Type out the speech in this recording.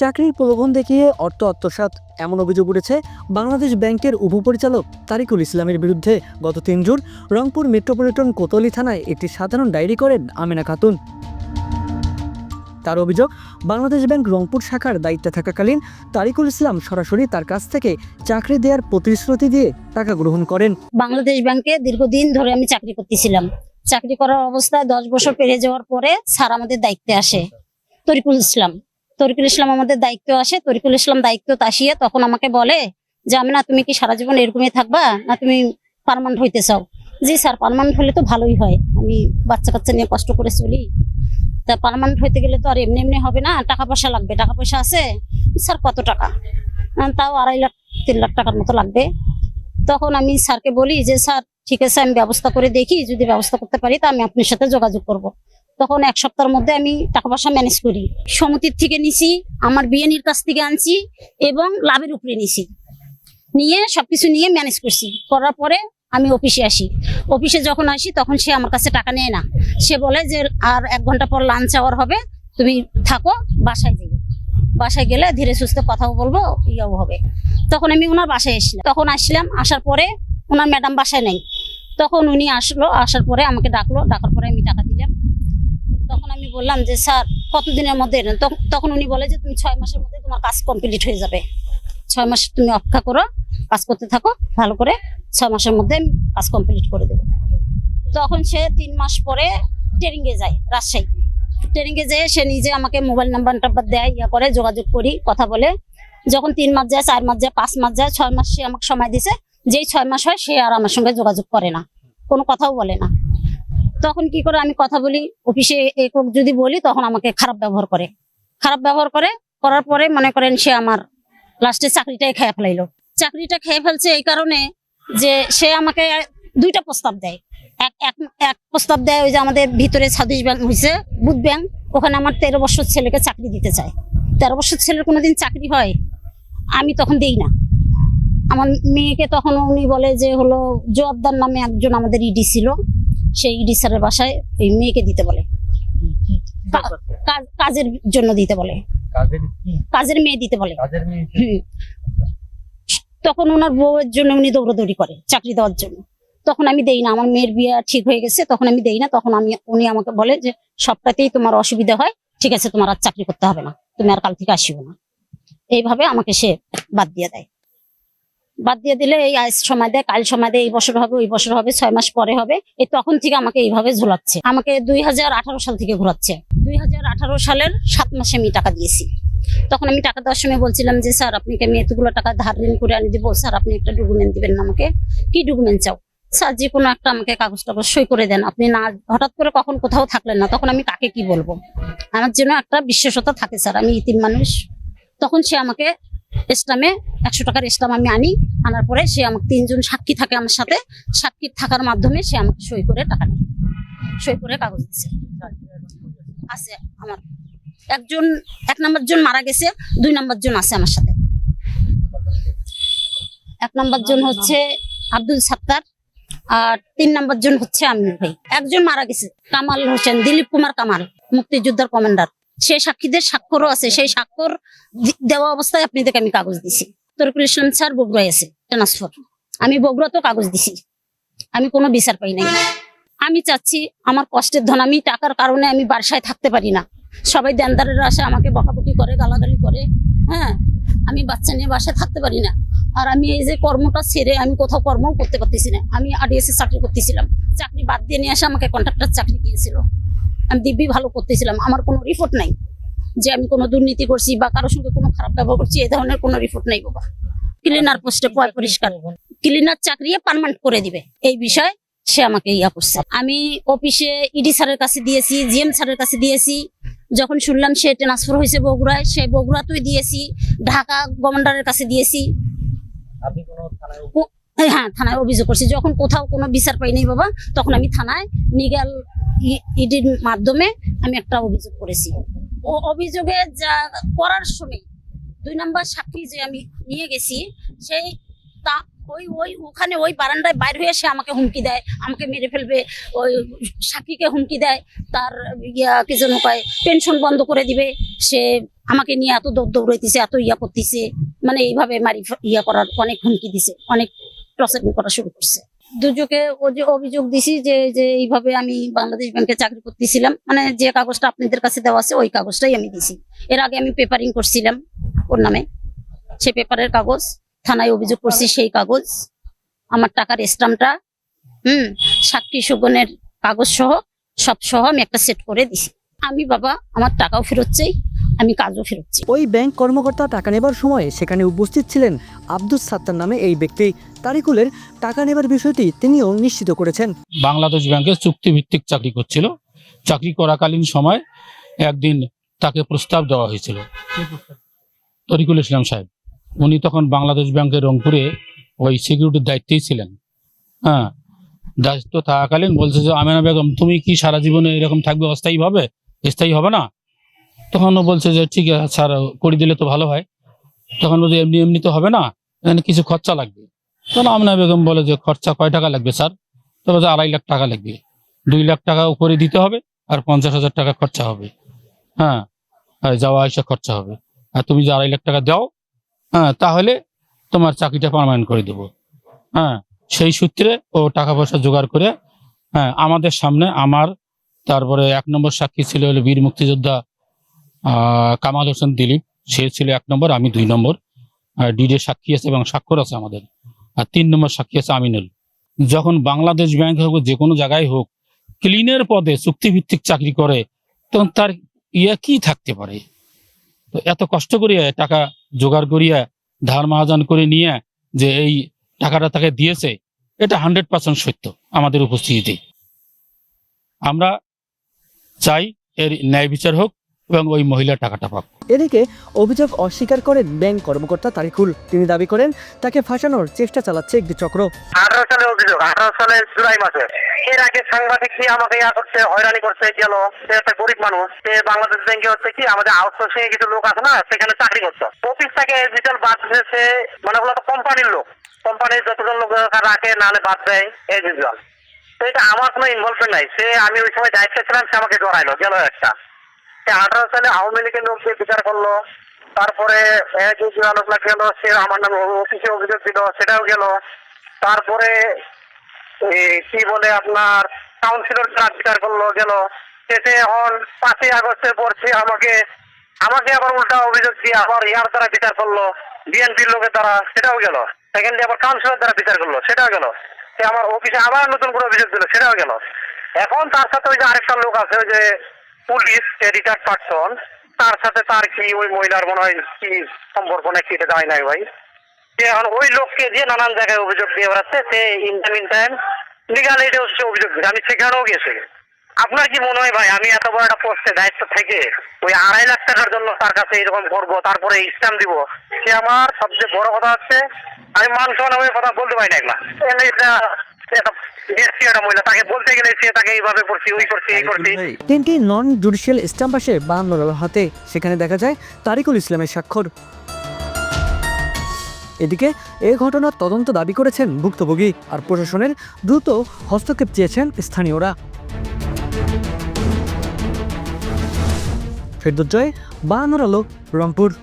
চাকরির প্রলোভন দেখিয়ে অর্থ আত্মসাৎ, এমন অভিযোগ উঠেছে বাংলাদেশ ব্যাংকের উপপরিচালক তারিকুল ইসলামের বিরুদ্ধে। গত তিন জুন রংপুর মেট্রোপলিটন কোতলি থানায় একটি সাধারণ ডায়েরি করেন আমেনা খাতুন। তার অভিযোগ, বাংলাদেশ ব্যাংক রংপুর শাখার দায়িত্বে থাকাকালীন তারিকুল ইসলাম সরাসরি তার কাছ থেকে চাকরি দেওয়ার প্রতিশ্রুতি দিয়ে টাকা গ্রহণ করেন। বাংলাদেশ ব্যাংকে দীর্ঘদিন ধরে আমি চাকরি করতেছিলাম। চাকরি করার অবস্থায় দশ বছর পেরিয়ে যাওয়ার পরে স্যার আমাদের দায়িত্বে আসে, তরিকুল ইসলাম। তরিকুল ইসলাম আমাদের দায়িত্ব আসে, তরিকুল ইসলাম দায়িত্ব তাসিয়ে তখন আমাকে বলে যে আমি না তুমি কি সারা জীবন এরকমই থাকবা না তুমি পারমানেন্ট হইতে চাও? জি স্যার পারমানেন্ট হলে তো ভালোই হয়। আমি বাচ্চা কাচ্চা নিয়ে কষ্ট করে চলি। তা পারমানেন্ট হইতে গেলে তো আর এমনি এমনি হবে না। টাকা পয়সা লাগবে। টাকা পয়সা আছে। স্যার, কত টাকা? তাও আড়াই লাখ, তিন লাখ টাকার মতো লাগবে। তখন আমি স্যারকে বলি যে, স্যার, ঠিক আছে, আমি ব্যবস্থা করে দেখি। যদি ব্যবস্থা করতে পারি, তা আমি আপনার সাথে যোগাযোগ করব। তখন এক সপ্তাহের মধ্যে আমি টাকা পয়সা ম্যানেজ করি। সমিতির থেকে নিছি, আমার বিএনির কাছ থেকে আনছি এবং লাভের উপরে নিছি। নিয়ে সবকিছু নিয়ে ম্যানেজ করছি। করার পরে আমি অফিসে আসি। অফিসে যখন আসি তখন সে আমার কাছে টাকা নেয় না। সে বলে যে, আর এক ঘণ্টা পর লাঞ্চ আওয়ার হবে, তুমি থাকো, বাসায় যাই বাসায় গেলে ধীরে সুস্থে কথাও বলব, ইয়েও হবে। তখন আমি ওনার বাসায় এসলাম তখন আসলাম, আসার পরে ওনার ম্যাডাম বাসায় নেই। তখন উনি আসলো, আসার পরে আমাকে ডাকলো, ডাকার পরে আমি টাকা দিলাম। বললাম যে, স্যার, কতদিনের মধ্যে? এলেন?" তখন উনি বলে যে, তুমি ছয় মাসের মধ্যে তোমার কাজ কমপ্লিট হয়ে যাবে। ছয় মাস তুমি অপেক্ষা করো, কাজ করতে থাকো, ভালো করে ছয় মাসের মধ্যে আমি কাজ কমপ্লিট করে দেবো। তখন সে তিন মাস পরে ট্রেনিংয়ে যায়, রাজশাহী। ট্রেনিংয়ে যেয়ে সে নিজে আমাকে মোবাইল নাম্বার টাম্বার দেয়, ইয়া করে, যোগাযোগ করি, কথা বলে। যখন তিন মাস যায়, চার মাস যায়, পাঁচ মাস যায়, ছয় মাস সে আমাকে সময় দিছে। যেই ছয় মাস হয়, সে আর আমার সঙ্গে যোগাযোগ করে না। কোনো কথাও বলে না। তখন কি করে আমি কথা বলি? অফিসে একক যদি বলি, তখন আমাকে খারাপ ব্যবহার করে। খারাপ ব্যবহার করে, করার পরে মনে করেন সে আমার লাস্টে চাকরিটাই খেয়ে ফেলাইলো। চাকরিটা খেয়ে ফেলছে এই কারণে যে সে আমাকে দুইটা প্রস্তাব দেয়। এক এক এক প্রস্তাব দেয় ওই যে আমাদের ভিতরে সাদিশ ব্যাংক হয়েছে বুথ ব্যাংক, ওখানে আমার তেরো বছর ছেলেকে চাকরি দিতে চায়। তেরো বছর ছেলের কোনোদিন চাকরি হয়, আমি তখন দেই না। আমার মেয়েকে তখন উনি বলে যে হলো জোয়াবদার নামে একজন আমাদের ইডি ছিল। সেই ইডি স্যারের বাসায় ওই মেয়েকে দিতে বলে। কাজ- কাজের জন্য দিতে বলে। কাজের মেয়ে দিতে বলে। তখন ওনার বউয়ের জন্য উনি দৌড়াদৌড়ি করে চাকরি দেওয়ার জন্য। তখন আমি দেই না আমার মেয়ের বিয়ে ঠিক হয়ে গেছে তখন আমি দেই না তখন আমি উনি আমাকে বলে যে সবটাতেই তোমার অসুবিধা হয় ঠিক আছে তোমার আর চাকরি করতে হবে না তুমি আর কাল থেকে আসিও না। এইভাবে আমাকে সে বাদ দিয়ে দেয়। বাদ দিয়ে দিলে এই আজ সময় দেয়, কাল সময় দেয়, এই বছর হবে, ওই বছর হবে, ছয় মাস পরে হবে। এই তখন থেকে আমাকে এইভাবে ঝোলাচ্ছে। আমাকে দুই হাজার আঠারো সাল থেকে ঘোরাচ্ছে। দুই হাজার আঠারো সালের সাত মাসে আমি টাকা দিয়েছি। তখন আমি টাকা দেওয়ার সময় বলছিলাম যে, স্যার আপনাকে আমি এতগুলো টাকা ধার ঋণ করে আনি দিব? স্যার, আপনি একটা ডকুমেন্ট দিবেন না আমাকে। কি ডকুমেন্ট চাও? স্যার, যে কোনো একটা আমাকে কাগজ টাগজ সই করে দেন। আপনি না, হঠাৎ করে কখন কোথাও থাকলেন না, তখন আমি কাকে কি বলব? আমার জন্য একটা বিশ্বাসতা থাকে, স্যার। আমি ইতিম মানুষ। তখন সে আমাকে ইসলামে একশো টাকার ইসলাম আমি আনি, আনার পরে সে আমাকে তিনজন সাক্ষী থাকে আমার সাথে। সাক্ষী থাকার মাধ্যমে সে আমাকে সই করে টাকা নেয়। সই করে কাগজ দিচ্ছে আছে আমার। একজন, এক নম্বর জন মারা গেছে, দুই নম্বর জন আছে আমার সাথে। এক নম্বর জন হচ্ছে আব্দুল সাত্তার, আর তিন নাম্বার জন হচ্ছে আমির ভাই। একজন মারা গেছে, কামাল হোসেন, দিলীপ কুমার কামাল, মুক্তিযোদ্ধার কমান্ডার। সেই সাক্ষীদের স্বাক্ষরও আছে। সেই স্বাক্ষর দেওয়া অবস্থায় আপনাদেরকে আমি কাগজ দিছি। তরকুল ইসলাম স্যার বগুড়ায় আছে ট্রান্সফার। আমি বগুড়াতেও কাগজ দিছি। আমি কোনো বিচার পাই নাই। আমি চাচ্ছি আমার কষ্টের ধন, আমি টাকার কারণে আমি বাসায় থাকতে পারি না। সবাই দেনদারেরা আসে, আমাকে বকাবকি করে, গালাগালি করে হ্যাঁ? আমি বাচ্চা নিয়ে বাসায় থাকতে পারি না। আর আমি এই যে কর্মটা ছেড়ে আমি কোথাও কর্ম করতে পারতেছি না। আমি আরডিএসএ চাকরি করতেছিলাম। চাকরি বাদ দিয়ে নিয়ে আসে আমাকে কন্ট্রাক্টর চাকরি দিয়েছিল। আমি দিব্যি ভালো করতেছিলাম। আমার কোনো রিপোর্ট নাই যে আমি কোনো দুর্নীতি করছি বা কারোর সঙ্গে কোনো খারাপ ব্যবহার করছি এ ধরনের কোনো রিপোর্ট নাই বাবা। ক্লিনার পোস্টে পয় পরিষ্কার। ক্লিনার চাকরি পার্মানেন্ট করে দিবে। এই বিষয় সে আমাকে ইয়া করছে। আমি অফিসে ইডি স্যারের কাছে দিয়েছি জিএম স্যারের কাছে দিয়েছি। যখন শুনলাম সে ট্রান্সফার হয়েছে বগুড়ায় সে বগুড়াতেই দিয়েছি। ঢাকা গভর্নরের কাছে দিয়েছি। হ্যাঁ থানায় অভিযোগ করছি। যখন কোথাও কোনো বিচার পাইনি বাবা তখন আমি থানায় নিগাল ইডির মাধ্যমে আমি একটা অভিযোগ করেছি। ও অভিযোগে যা করার সময় দুই নম্বর সাক্ষী যে আমি নিয়ে গেছি, সেই তা ওই ওই ওখানে ওই বারান্দায় বাইর হয়ে সে আমাকে হুমকি দেয়, আমাকে মেরে ফেলবে, ওই সাক্ষীকে হুমকি দেয়, তার ইয়া কি যেন কয়, পেনশন বন্ধ করে দিবে, সে আমাকে নিয়ে এত দৌড় দৌড়াইতেছে, এত ইয়া করতেছে মানে এইভাবে মারি ইয়া করার অনেক হুমকি দিছে, অনেক প্রসেসিং করা শুরু করছে। দুজকে ও যে অভিযোগ দিছি যে যে এইভাবে আমি বাংলাদেশ ব্যাংকে চাকরি করতেছিলাম। মানে যে কাগজটা আপনাদের কাছে দেওয়া আছে, ওই কাগজটাই আমি দিছি। এর আগে আমি পেপারিং করছিলাম ওর নামে। সে পেপারের কাগজ, থানায় অভিযোগ করছি সেই কাগজ, আমার টাকার স্টাম্পটা, হুম সাক্ষী সুগনের কাগজ সহ সব সহ আমি একটা সেট করে দিছি। আমি বাবা, আমার টাকাও ফেরত চাই। আমি কাজও ফেরত ওই ব্যাংক কর্মকর্তা টাকা নেবার সময় সেখানে উপস্থিত ছিলেন আব্দুস সাত্তার নামে এই ব্যক্তি। তারিকুলের টাকা নেবার বিষয়টি তিনিও নিশ্চিত করেছেন। বাংলাদেশ ব্যাংকে চুক্তিভিত্তিক চাকরি করছিল। চাকরি করাকালীন সময় একদিন তাকে প্রস্তাব দেওয়া হয়েছিল। তরিকুল ইসলাম সাহেব উনি তখন বাংলাদেশ ব্যাংকের রংপুরে ওই সিকিউরিটির দায়িত্বেই ছিলেন। হ্যাঁ দায়িত্ব থাকাকালীন বলছে যে আমেনা বেগম তুমি কি সারা জীবনে এরকম থাকবে অস্থায়ীভাবে? স্থায়ী হবে না? তখন ও বলছে যে, ঠিক আছে, স্যার, করে দিলে তো ভালো হয়। তখন বলছে, এমনি এমনি তো হবে না, এখানে কিছু খরচা লাগবে। তখন আমেনা বেগম বলে যে, খরচা কয় টাকা লাগবে, স্যার? তবে যে আড়াই লাখ টাকা লাগবে। দুই লাখ টাকা উপরে দিতে হবে আর পঞ্চাশ হাজার টাকা খরচা হবে। হ্যাঁ যাওয়া আসা খরচা হবে। আর তুমি যে আড়াই লাখ টাকা দাও হ্যাঁ তাহলে তোমার চাকরিটা পারমানেন্ট করে দেবো। হ্যাঁ সেই সূত্রে ও টাকা পয়সা জোগাড় করে হ্যাঁ আমাদের সামনে আমার, তারপরে এক নম্বর সাক্ষী ছিল হলো বীর মুক্তিযোদ্ধা কামাল হোসেন দিলীপ, সে ছিল এক নম্বর, আমি দুই নম্বর। ডিডে সাক্ষী আছে এবং স্বাক্ষর আছে আমাদের। আর তিন নম্বর সাক্ষী আছে আমিনুল। যখন বাংলাদেশ ব্যাংক হোক যে কোনো জায়গায় হোক, ক্লিনের পদে চুক্তিভিত্তিক চাকরি করে, তখন তার ইয়া কি থাকতে পারে? তো এত কষ্ট করিয়া, টাকা জোগাড় করিয়া, ধার মাহাজান করে নিয়ে যে এই টাকাটা তাকে দিয়েছে, এটা হান্ড্রেড পার্সেন্ট সত্য আমাদের উপস্থিতিতে। আমরা চাই এর ন্যায় বিচার হোক এবং ওই মহিলা টাকাটা পাক। এদিকে অভিযোগ অস্বীকার করেন ব্যাংক কর্মকর্তা তারিকুল। তিনি দাবি করেন তাকে ফাঁসানোর চেষ্টা চালাচ্ছে একটি চক্র আঠারো সালে অভিযোগ আঠারো সালে জুলাই মাসে। এর আগে সাংবাদিক আমাকে ইয়া করছে হয়রানি করছে গেল সে একটা গরিব মানুষ সে বাংলাদেশ ব্যাংকে হচ্ছে কি আমাদের আউটসোর্সিং এ কিছু লোক আছে না সেখানে চাকরি করতো। অফিস থেকে ডিজিটাল বাদ দিয়েছে মানে ওগুলো তো কোম্পানির লোক। কোম্পানির যতজন লোক রাখে নাহলে বাদ দেয় এই ডিজিটাল তো এটা আমার কোনো ইনভলভমেন্ট নাই। সে আমি ওই সময় দায়িত্বে ছিলাম সে আমাকে জড়াইলো গেল একটা। আঠারো সালে আওয়ামী লীগের লোক দিয়ে বিচার করল, তারপরে আলোচনা গেল, সে আমার নামে অফিসে অভিযোগ দিল, সেটাও গেল। তারপরে কি বলে আপনার কাউন্সিলর বিচার করল গেল শেষে এখন পাঁচই আগস্টের পর সে আমাকে আমাকে আবার উল্টা অভিযোগ দিয়ে আবার ইয়ার দ্বারা বিচার করল, বিএনপির লোকের দ্বারা, সেটাও গেল। সেকেন্ডে আবার কাউন্সিলর দ্বারা বিচার করল, সেটাও গেল। সে আমার অফিসে আবার নতুন করে অভিযোগ দিল, সেটাও গেল। এখন তার সাথে ওই যে আরেকটা লোক আছে, ওই যে পুলিশ পার্সন, তার সাথে তার কি ওই মহিলার মনে হয় কি সম্পর্ক নাকি এটা নাই ভাই। এখন ওই লোককে দিয়ে নানান জায়গায় অভিযোগ দিয়ে বেড়াচ্ছে, সে in time in time legal হচ্ছে অভিযোগ আমি সেখানেও গেছি আপনার কি মনে হয় ভাই, আমি এত বড় একটা পোস্টে দায়িত্ব থেকে ওই আড়াই লাখ টাকার জন্য তার কাছে এরকম করব, তারপরে স্ট্যাম্প দিব, সে আমার সবচেয়ে বড় কথা হচ্ছে, আমি মান হয়ে কথা বলতে পারি না এগুলা। এটা তিনটি নন জুডিশিয়াল হাতে। সেখানে দেখা যায় তারিকুল ইসলামের স্বাক্ষর। এদিকে এ ঘটনার তদন্ত দাবি করেছেন ভুক্তভোগী আর প্রশাসনের দ্রুত হস্তক্ষেপ চেয়েছেন স্থানীয়রা। ফেরদুজ্জয় বাহানোর আলো, রংপুর।